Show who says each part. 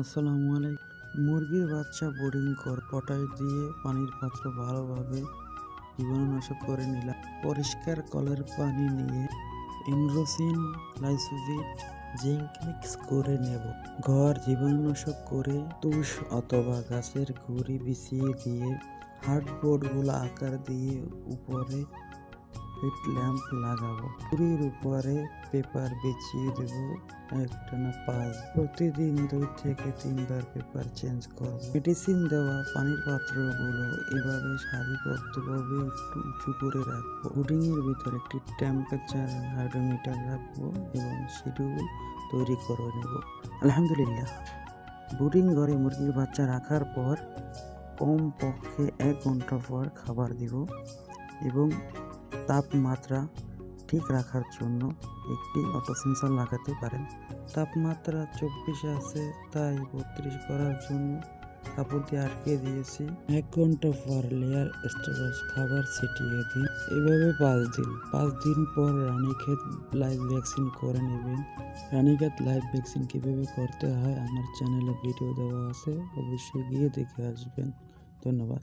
Speaker 1: আসসালামু আলাইকুম। মুরগির বাচ্চা বোর্ডিং কর পটাশ দিয়ে পানির পাত্র ভালোভাবে জীবাণুনাশক করে নিলাম। পরিষ্কার কলের পানি নিয়ে ইনরোসিন লাইসোভিট জিঙ্ক মিক্স করে নেব। ঘর জীবাণুনাশক করে তুষ অথবা গাছের গুঁড়ি বিছিয়ে দিয়ে হার্ডবোর্ডগুলো আকার দিয়ে উপরে হিট ল্যাম্প লাগাবো। পুরীর উপরে পেপার বিছিয়ে দেব একটা না পাঁচ প্রতিদিন দুই থেকে তিনবার পেপার চেঞ্জ করব। মেডিসিন দেওয়া, পানির পাত্রগুলো এভাবে সারিবদ্ধভাবে একটু উঁচু করে রাখব। পুডিং এর ভিতরে একটি টেম্পারেচার হাইড্রোমিটার রাখব এবং শিডিউল তৈরি করে নেব। আলহামদুলিল্লাহ। বুডিং ঘরে মুরগির বাচ্চা রাখার পর কম পক্ষে এক ঘণ্টা পর খাবার দিব এবং তাপমাত্রা ঠিক রাখার জন্য একটি অটো সেন্সর লাগাতে পারেন। তাপমাত্রা চব্বিশে আছে, তাই বত্রিশ করার জন্য কাপড় দিয়ে আটকে দিয়েছি। এক ঘণ্টা পর লেয়ার স্টোরেজ খাবার ছিটিয়ে দিন। এভাবে পাঁচ দিন। পাঁচ দিন পর রানীক্ষেত লাইভ ভ্যাকসিন করে নেবেন। রানীক্ষেত লাইভ ভ্যাকসিন কীভাবে করতে হয় আমার চ্যানেলে ভিডিও দেওয়া আছে, অবশ্যই গিয়ে দেখে আসবেন। ধন্যবাদ।